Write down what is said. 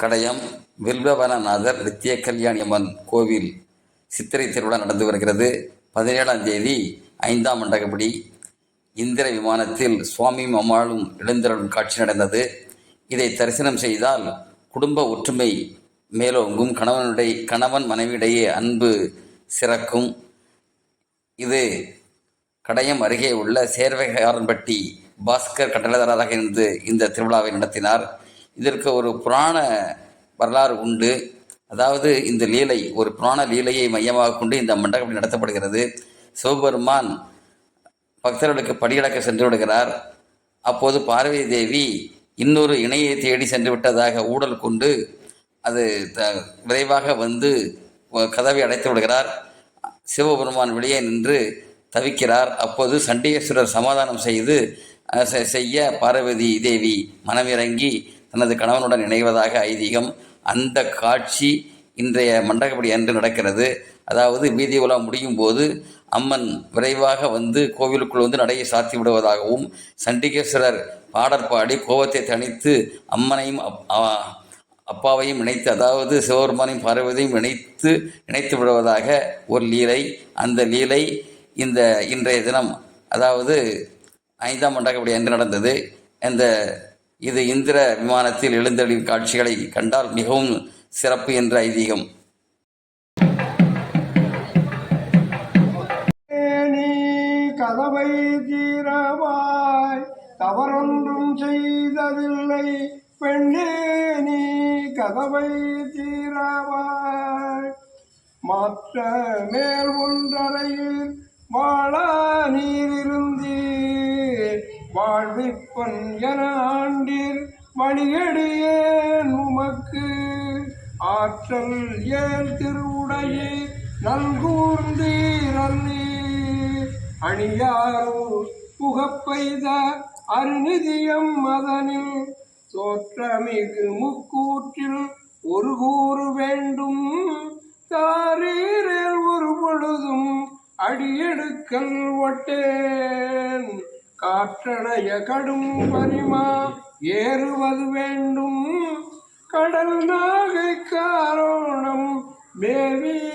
கடையம் வில்வவனநாதர் நித்திய கல்யாணி அம்மன் கோவில் சித்திரை திருவிழா நடந்து வருகிறது. பதினேழாம் தேதி ஐந்தாம் மண்டகப்படி இந்திர விமானத்தில் சுவாமியும் அம்மாளும் எழுந்தருளும் காட்சி நடந்தது. இதை தரிசனம் செய்தால் குடும்ப ஒற்றுமை மேலோங்கும். கணவனுடைய கணவன் மனைவியிடையே அன்பு சிறக்கும். இது கடையம் அருகே உள்ள சேர்வைகாரன்பட்டி பாஸ்கர் கட்டளைதாரராக இருந்து இந்த திருவிழாவை நடத்தினார். இதற்கு ஒரு புராண வரலாறு உண்டு. அதாவது இந்த லீலை ஒரு புராண லீலையை மையமாக கொண்டு இந்த மண்டபம் நடத்தப்படுகிறது. சிவபெருமான் பக்தர்களுக்கு படியடக்க சென்று விடுகிறார். அப்போது பார்வதி தேவி இன்னொரு இணையை தேடி சென்று விட்டதாக ஊடல் கொண்டு அது த விரைவாக வந்து கதவை அடைத்து விடுகிறார். சிவபெருமான் வெளியே நின்று தவிக்கிறார். அப்போது சண்டிகேஸ்வரர் சமாதானம் செய்து செ- செய்ய பார்வதி தேவி மனமிறங்கி தனது கணவனுடன் இணைவதாக ஐதீகம். அந்த காட்சி இன்றைய மண்டகப்படி அன்று நடக்கிறது. அதாவது வீதி உலா முடியும் போது அம்மன் விரைவாக வந்து கோவிலுக்குள் வந்து நடையை சாத்தி விடுவதாகவும் சண்டிகேஸ்வரர் பாடற் பாடி கோபத்தை தணித்து அம்மனையும் அப்- அப்பாவையும் இணைத்து அதாவது சிவபெருமானையும் பார்வதியும் இணைத்து இணைத்து விடுவதாக ஒரு லீலை. அந்த லீலை இந்த இன்றைய தினம் அதாவது ஐந்தாம் மண்டகப்படி அன்று நடந்தது. அந்த இது இந்திர விமானத்தில் எழுந்தருளின் காட்சிகளை கண்டால் மிகவும் சிறப்பு என்ற ஐதீகம். கதவை தீரவாய் தவறொன்றும் செய்ததில்லை. பெண்ணே நீ கதவை தீரவாய் மாற்ற மேல் ஒன்றறையில் வாழா நீரிருந்தீர். வாழ்விப்பன் என ஆண்டீர் வழியடியேன் உமக்கு. ஆற்றல் ஏல் திருவுடையே நல்கூர்ந்தீரல்லி அணியாரோ புகப்பெய்த அருநிதியம் மதனில் தோற்றமிகு முக்கூற்றில் ஒரு கூறு வேண்டும். தாரீரில் ஒரு பொழுதும் அடியெடுக்கல் ஒட்டேன். காற்றடைய கடும் பரிமா ஏறுவது வேண்டும். கடல் நாகை காரோணம் மேவி